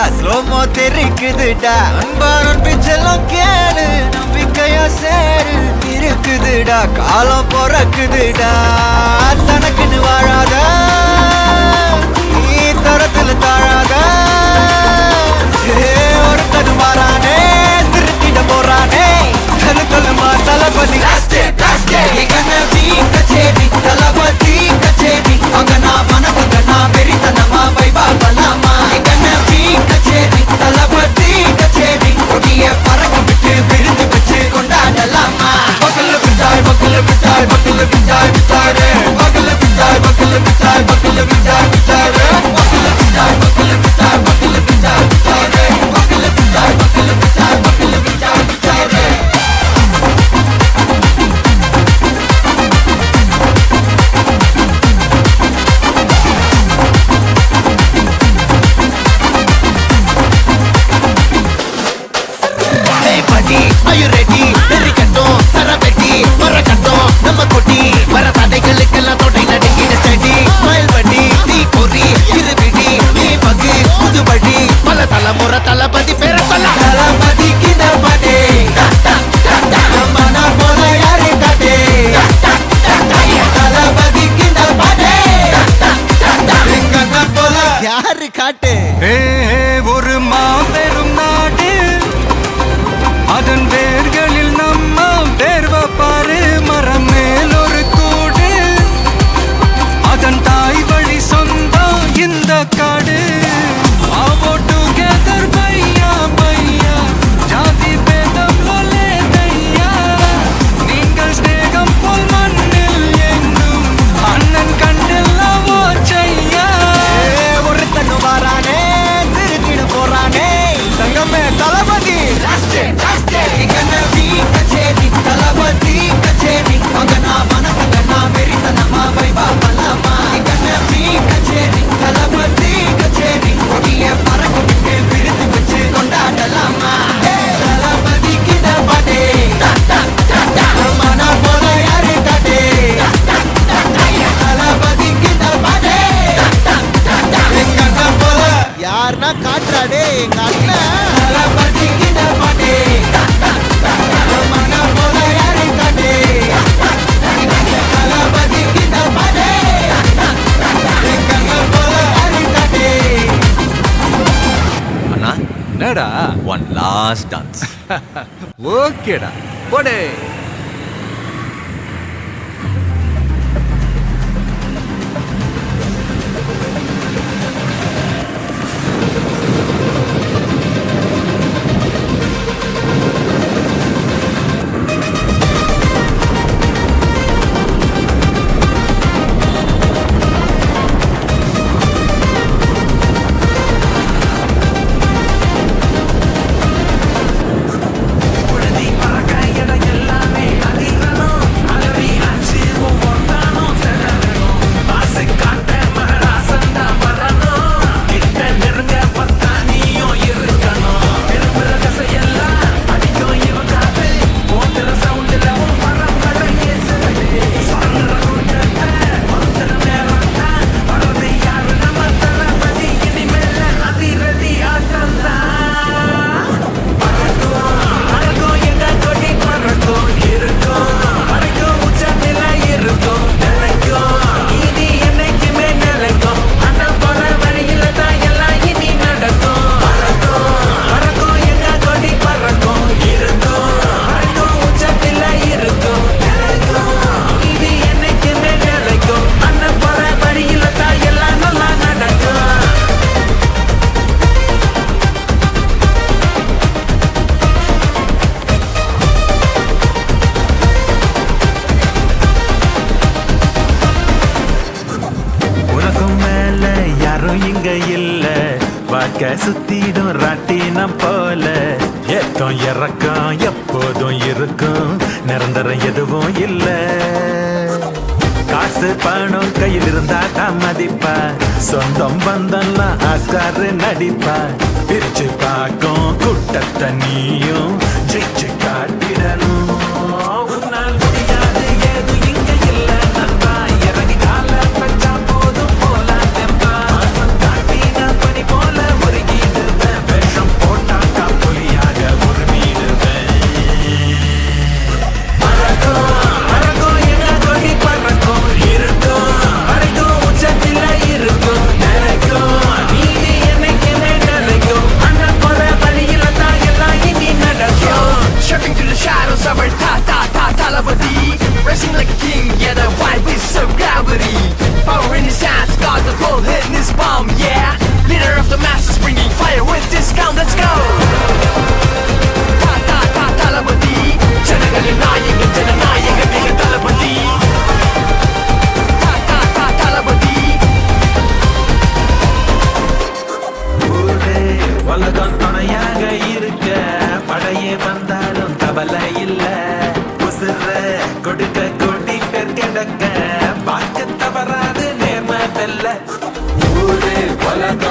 நம்பிக்கையா ஸ்லோமோ தெரிக்குதுடா. அன்பானோன் பிச்செல்லாம் கேளு நம்பிக்கையா சேரு. இருக்குதுடா காலம் பிறக்குதுடா. தனக்குன்னு வாழாத நீ தரத்துல தாழாத. எங்க என்னடா? ஒன் லாஸ்ட் டான்ஸ் ஓகேடா. போடே. நாக்க சுத்திடும் ராட்டினம் போல. ஏக்கம் இறக்கம் எப்போதும் இருக்கும். நிரந்தரம் எதுவும் இல்லை. காசு பணம் கையில் இருந்தா தான் மதிப்பா. சொந்தம் பந்தம்லாம் ஆஸ்காரு நடிப்பா. பிரிச்சு பார்க்கும் குட்ட தண்ணியும் ஜெயிச்சு காட்டிடணும். ஊரு பலதா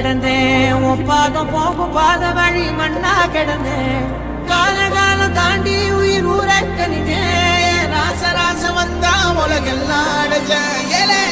கிடந்தேன் ஒப்பாகம் போகும் பாத வழி மண்ணா கிடந்தேன் காலகாலம் தாண்டி உயிர் ஊரக்க நினே ராச ராச வந்தா உலகெல்லாம் அடைஞ்ச ஏலே.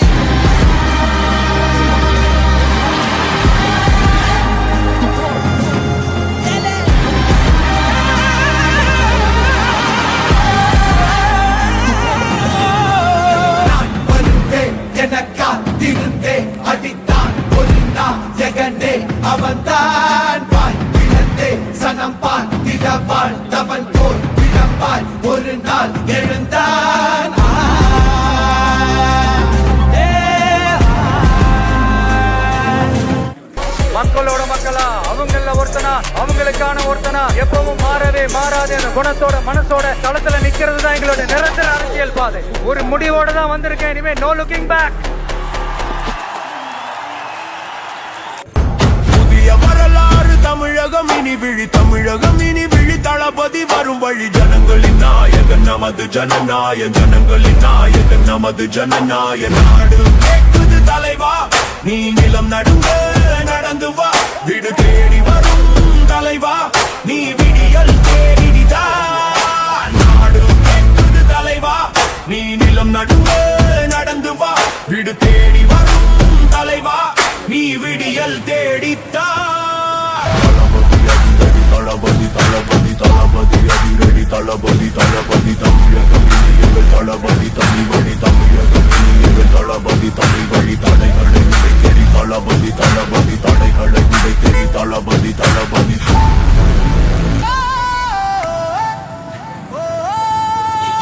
மக்களோட மக்களா அவங்கள ஒருத்தனா அவங்களுக்கான ஒருத்தனா எப்பவும் மாறவே மாறாது அந்த குணத்தோட மனசோட தளத்துல நிக்கிறது தான் எங்களோட நிரந்தர அரசியல் பாதை. ஒரு முடிவோட தான் வந்திருக்கேன் இனிமே நோ லுக்கிங் பேக் தமிழகம் இனி விழி தமிழகம் இனி விழி தளபதி வரும் வழி. ஜனங்களின் நாயகன் நமது ஜனநாய ஜனங்களின் நாயகன் நமது ஜனநாயக நாடு. கேட்குது தலைவா நீ நிலம் நடுங்க நடந்து வா.